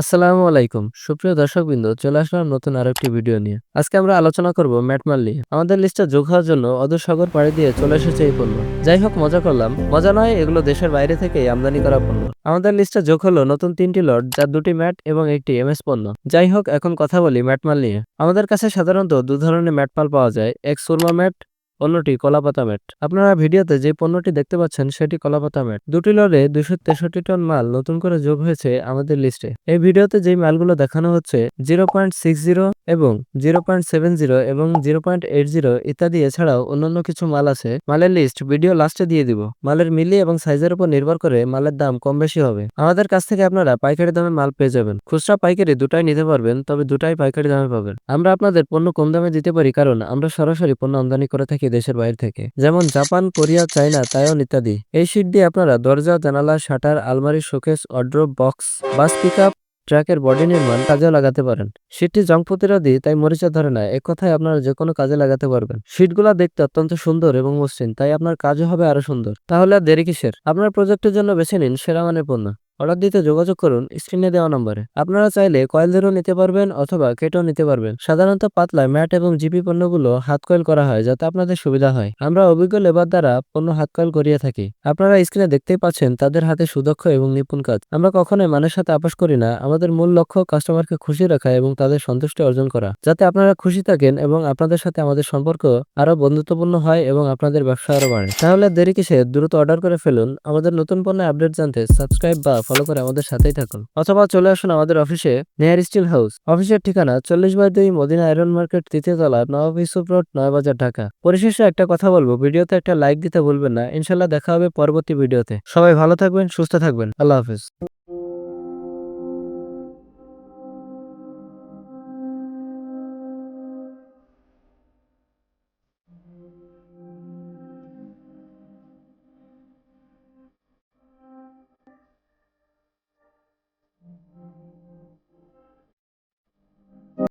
আসসালামু আলাইকুম। সুপ্রিয় দর্শকবৃন্দ, চলে আসলাম নতুন আরও একটি ভিডিও নিয়ে। আজকে আমরা আলোচনা করব ম্যাটমাল নিয়ে আমাদের লিস্টে যোগ হওয়ার জন্য অদূর সাগর পাড়ি দিয়ে চলে এসেছে এই পণ্য। যাই হোক, মজা করলাম। মজা নয়, এগুলো দেশের বাইরে থেকেই আমদানি করা পণ্য। আমাদের লিস্টে যোগ হলো নতুন তিনটি লট, যার দুটি ম্যাট এবং একটি এমএস পণ্য। যাই হোক, এখন কথা বলি ম্যাটমাল নিয়ে। আমাদের কাছে সাধারণত দু ধরনের ম্যাটমাল পাওয়া যায়। এক সুরমা ম্যাট অন্যটি কলাপাতা ম্যাট। আপনারা ভিডিওতে যে পণ্যটি দেখতে পাচ্ছেন, সেটি কলাপাতা ম্যাট। দুটি লড়ে দুশো তেষট্টি টন মাল নতুন করে যোগ হয়েছে আমাদের লিস্টে। এই ভিডিওতে যেই মালগুলো দেখানো হচ্ছে, জিরো পয়েন্ট সিক্স জিরো এবং জিরো পয়েন্ট সেভেন জিরো এবং জিরো পয়েন্ট এইট জিরো ইত্যাদি এছাড়াও অন্যান্য কিছু মাল আছে। মালের লিস্ট ভিডিও লাস্টে দিয়ে দিব। মালের মিলি এবং সাইজের উপর নির্ভর করে মালের দাম কম বেশি হবে। আমাদের কাছ থেকে আপনারা পাইকারি দামে মাল পেয়ে যাবেন। খুচরা পাইকারি দুটাই নিতে পারবেন, তবে দুটাই পাইকারি দামে পাবেন। আমরা আপনাদের পণ্য কম দামে দিতে পারি, কারণ আমরা সরাসরি পণ্য আমদানি করে থাকি দেশের বাইরে থেকে। যেমন জাপান, কোরিয়া, চায়না, তাইওয়ান ইত্যাদি। এই শীট দিয়ে আপনারা দরজা, জানালা, শাটার, আলমারি, শোকেস অড্রপ বক্স, বাস পিক ট্রাকের বডি নির্মাণ কাজেও লাগাতে পারেন। শীটটি জং প্রতিরোধী তাই মরিচা ধরে না এক কথায় আপনারা যে কোনো কাজে লাগাতে পারবেন। শীটগুলো দেখতে অত্যন্ত সুন্দর এবং মসৃণ, তাই আপনার কাজও হবে আরও সুন্দর। তাহলে আর দেরি কিসের? আপনার প্রজেক্টের জন্য বেছে নিন সেরা মানের পণ্য। অর্ডার দিতে যোগাযোগ করুন স্ক্রিনে দেওয়া নম্বরে। আপনারা চাইলে কয়েল ধরেও নিতে পারবেন অথবা কেটেও নিতে পারবেন। সাধারণত পাতলা ম্যাট এবং জিপি পণ্যগুলো হাত কয়েল করা হয় যাতে আপনাদের সুবিধা হয়। আমরা অভিজ্ঞ লেবার দ্বারা পণ্য হাত কয়েল করিয়ে থাকি। আপনারা স্ক্রিনে দেখতেই পাচ্ছেন তাদের হাতে সুদক্ষ এবং নিপুণ কাজ। আমরা কখনোই মানের সাথে আপোষ করি না। আমাদের মূল লক্ষ্য কাস্টমারকে খুশি রাখা এবং তাদের সন্তুষ্টি অর্জন করা। যাতে আপনারা খুশি থাকেন এবং আপনাদের সাথে আমাদের সম্পর্ক আরও বন্ধুত্বপূর্ণ হয় এবং আপনাদের ব্যবসা আরও বাড়ে। তাহলে দেরি কিসে? দ্রুত অর্ডার করে ফেলুন। আমাদের নতুন পণ্য আপডেট জানতে সাবস্ক্রাইব বা ফলো করে আমাদের সাথেই থাকুন। অথবা চলে আসুন আমাদের অফিসে, নেয়ার স্টিল হাউস। অফিসের ঠিকানা চল্লিশ বাই দুই মদিনা আয়রন মার্কেট, তৃতীয় তলা নবাব ইউসুফ রোড, নয়বাজার ঢাকা। পরিশেষে একটা কথা বলব, ভিডিওতে একটা লাইক দিতে ভুলবেন না। ইনশাল্লাহ দেখা হবে পরবর্তী ভিডিওতে। সবাই ভালো থাকবেন, সুস্থ থাকবেন। আল্লাহ হাফিজ।